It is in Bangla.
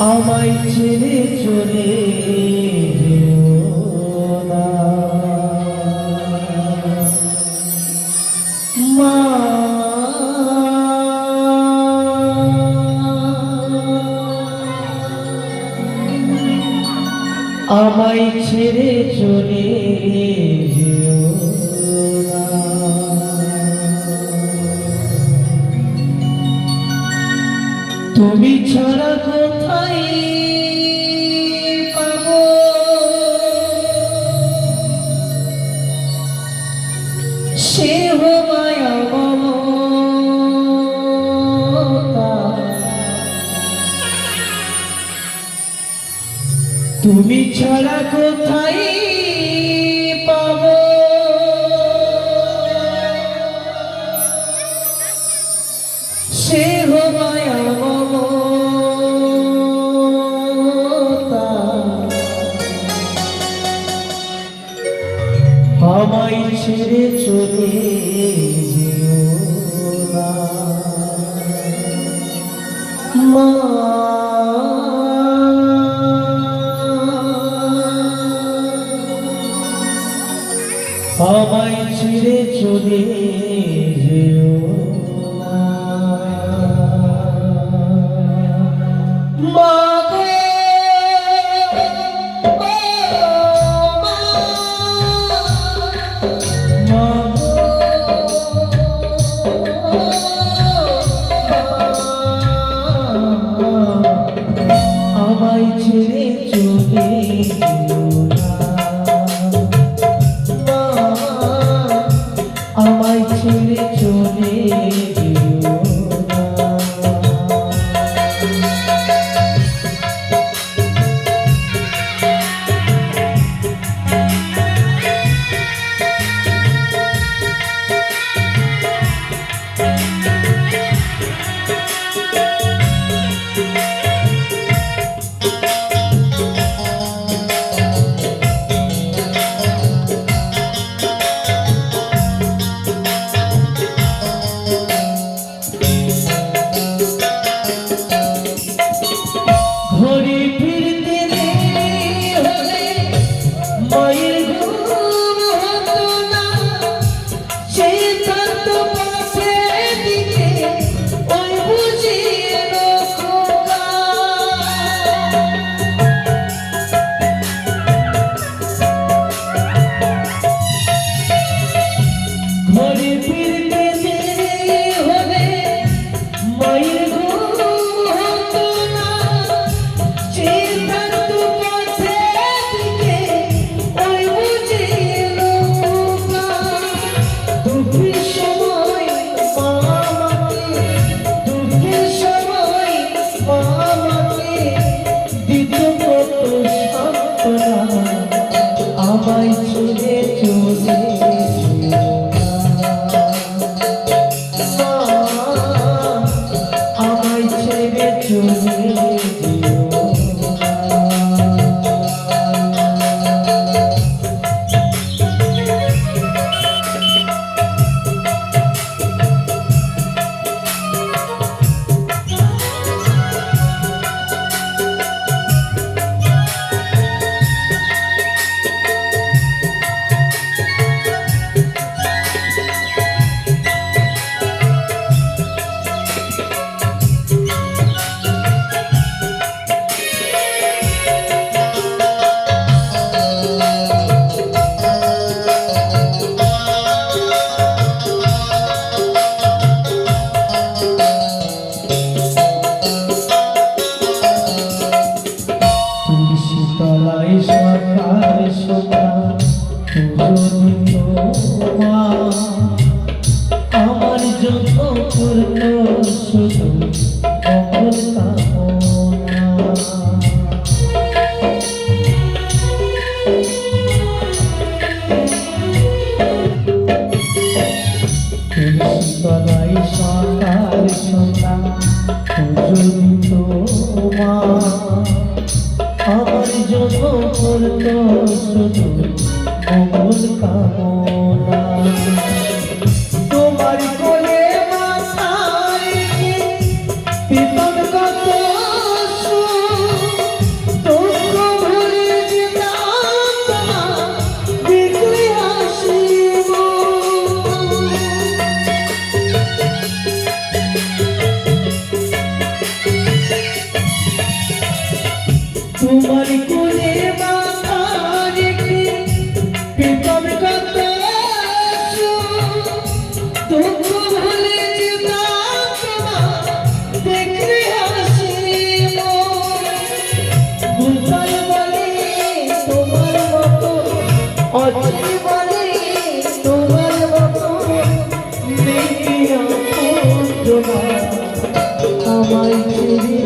আমায় ছেড়ে চলে আমায় ছেড়ে চলে তুমি ছাড়া কোথায় পাবো? সে মায়া তুমি ছাড়া কোথায় পাবো? সে ছেড়ে চলে আসলে চলে সবাই ছুটে ছুটে গলায় সকাল সকাল যদি আমার জন্য পূর্ণ শুধু অমর জন্য করতো শুধু কামনা। তোমার কোলে মাথা রেখে পেতাম কত দুঃখ ভুলে দেখলে হাসি বুঝাই বলে তোমার মতো আপন আমায় ছেড়ে